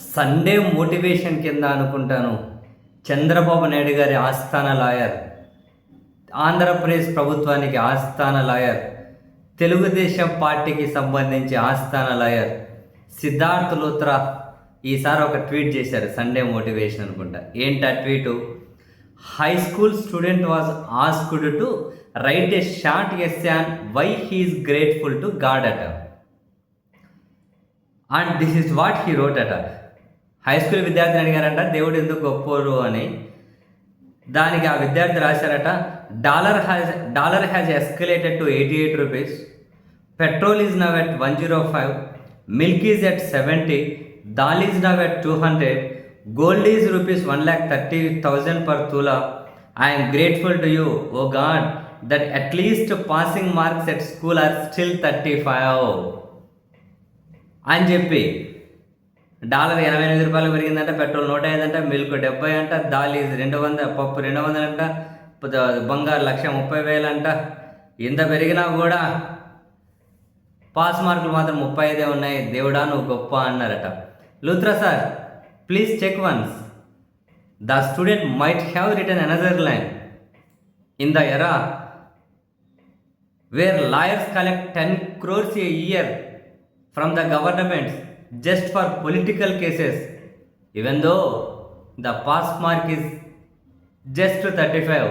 Sunday motivation కింద అనుకుంటాను. చంద్రబాబు నాయుడు గారి ఆస్థాన లాయర్. ఆంధ్రప్రదేశ్ ప్రభుత్వానికి ఆస్థాన లాయర్. తెలుగుదేశం పార్టీకి సంబంధించి ఆస్థాన లాయర్. సిద్ధార్థ్ లూత్రా ఈసారి ఒక ట్వీట్ చేశారు సండే మోటివేషన్ అనుకుంటా. ఏంటి ఆ tweet? High school student was asked to write a short essay on why he is grateful to God అట. And this is what he wrote అట. హై స్కూల్ విద్యార్థిని అడిగారంట దేవుడు ఎందుకు గొప్పోరు? అని. దానికి ఆ విద్యార్థి రాశారట dollar has dollar has escalated to eighty eight rupees petrol is now at one zero five milk is at seventy dal is now at two hundred gold is rupees one lakh thirty thousand per tola I'm grateful to you O God that at least passing marks at school are still thirty five అని చెప్పి dollar ఎనభై ఎనిమిది రూపాయలు పెరిగిందంట petrol నూట ఐదు అంటే milk డెబ్బై అంట దాల్ రెండు వందల పప్పు రెండు వందలు అంట బంగారు లక్ష ముప్పై వేలు అంట. ఇంత పెరిగినా కూడా పాస్ మార్కులు మాత్రం ముప్పై ఐదే ఉన్నాయి దేవుడా నువ్వు గొప్ప అన్నారట. Luthra sir please check once. The student might have written another line. In the era where lawyers collect ten crores a year from the governments. Just for political cases, even though the pass mark is just 35.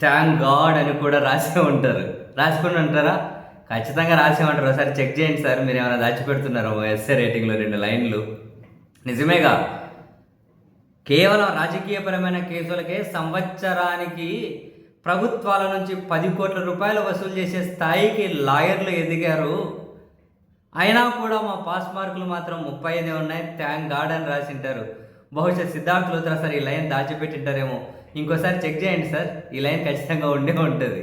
Thank God అని కూడా రాసే ఉంటారు. రాసుకుని ఉంటారా? ఖచ్చితంగా రాసే ఉంటారు. ఒకసారి చెక్ చేయండి సార్. మీరు ఏమైనా దాచిపెడుతున్నారో? ఎస్ఏ రేటింగ్లో రెండు లైన్లు. నిజమేగా కేవలం రాజకీయపరమైన కేసులకే సంవత్సరానికి ప్రభుత్వాల నుంచి పది కోట్ల రూపాయలు వసూలు చేసే స్థాయికి లాయర్లు ఎదిగారు అయినా కూడా మా పాస్ మార్కులు మాత్రం ముప్పై ఐదే ఉన్నాయి. థ్యాంక్ గాడ్ అని రాసింటారు. బహుశా సిద్ధార్థ్ లోత్రా సార్ ఈ లైన్ దాచిపెట్టింటారేమో. ఇంకోసారి చెక్ చేయండి సార్. ఈ లైన్ ఖచ్చితంగా ఉండే ఉంటుంది.